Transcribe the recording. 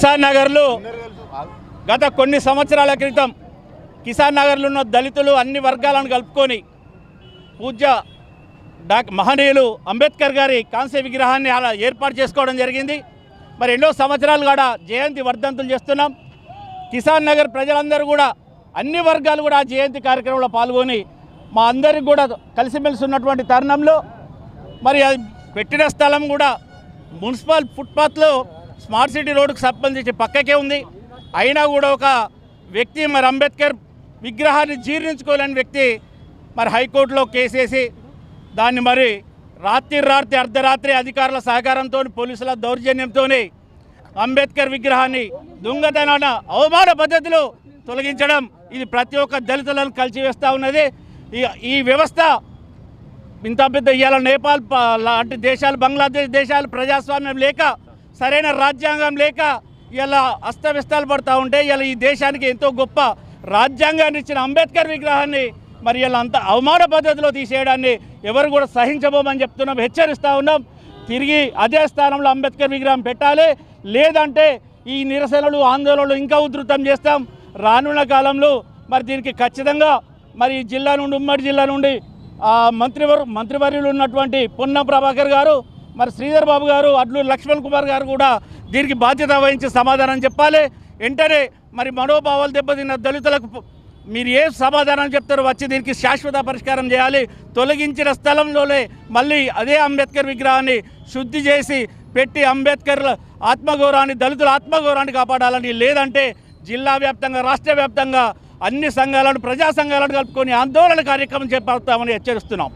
కిసాన్ నగర్లో గత కొన్ని సంవత్సరాల క్రితం కిసాన్ నగర్లో ఉన్న దళితులు అన్ని వర్గాలను కలుపుకొని పూజ్య డాక్ మహనీయులు అంబేద్కర్ గారి కాంస్య విగ్రహాన్ని అలా ఏర్పాటు చేసుకోవడం జరిగింది. మరి ఎన్నో సంవత్సరాలు కూడా జయంతి వర్ధంతులు చేస్తున్నాం. కిసాన్ నగర్ ప్రజలందరూ కూడా అన్ని వర్గాలు కూడా ఆ జయంతి కార్యక్రమంలో పాల్గొని మా అందరికి కూడా కలిసిమెలిసి ఉన్నటువంటి తరుణంలో మరి అది పెట్టిన స్థలం కూడా మున్సిపల్ ఫుట్పాత్లో స్మార్ట్ సిటీ రోడ్డుకు సంబంధించి పక్కకే ఉంది. అయినా కూడా ఒక వ్యక్తి మరి అంబేద్కర్ విగ్రహాన్ని జీర్ణించుకోలేని వ్యక్తి మరి హైకోర్టులో కేసేసి దాన్ని మరి రాత్రి రాత్రి అర్ధరాత్రి అధికారుల సహకారంతో పోలీసుల దౌర్జన్యంతో అంబేద్కర్ విగ్రహాన్ని దొంగతనాన అవమాన పద్ధతిలో తొలగించడం ఇది ప్రతి ఒక్క దళితులను కలిసివేస్తూ ఉన్నది. ఈ- ఈ వ్యవస్థ ఇంత పెద్ద ఇవాళ నేపాల్ ప- లాంటి దేశాలు బంగ్లాదేశ్ దేశాలు ప్రజాస్వామ్యం లేక సరైన రాజ్యాంగం లేక ఇలా అస్తవ్యస్తాలు పడతా ఉంటే ఇలా ఈ దేశానికి ఎంతో గొప్ప రాజ్యాంగాన్ని ఇచ్చిన అంబేద్కర్ విగ్రహాన్ని మరి ఇలా అంత అవమాన పద్ధతిలో తీసేయడాన్ని ఎవరు కూడా సహించబోమని చెప్తున్నాం హెచ్చరిస్తూ ఉన్నాం. తిరిగి అదే స్థానంలో అంబేద్కర్ విగ్రహం పెట్టాలి. లేదంటే ఈ నిరసనలు ఆందోళనలు ఇంకా ఉధృతం చేస్తాం. రానున్న కాలంలో మరి దీనికి ఖచ్చితంగా మరి ఈ జిల్లా నుండి ఉమ్మడి జిల్లా నుండి మంత్రివర్ మంత్రివర్యులు ఉన్నటువంటి పొన్నం ప్రభాకర్ గారు మరి శ్రీధర్ బాబు గారు అడ్లు లక్ష్మణ్ కుమార్ గారు కూడా దీనికి బాధ్యత వహించి సమాధానం చెప్పాలి. వెంటనే మరి మనోభావాలు దెబ్బతిన్న దళితులకు మీరు ఏ సమాధానం చెప్తారో వచ్చి దీనికి శాశ్వత పరిష్కారం చేయాలి. తొలగించిన స్థలంలోనే మళ్ళీ అదే అంబేద్కర్ విగ్రహాన్ని శుద్ధి చేసి పెట్టి అంబేద్కర్ ఆత్మగౌరవాన్ని దళితుల ఆత్మగౌరవాన్ని కాపాడాలని లేదంటే జిల్లా వ్యాప్తంగా రాష్ట్ర వ్యాప్తంగా అన్ని సంఘాలను ప్రజా సంఘాలను కలుపుకొని ఆందోళన కార్యక్రమం చేపడతామని హెచ్చరిస్తున్నాం.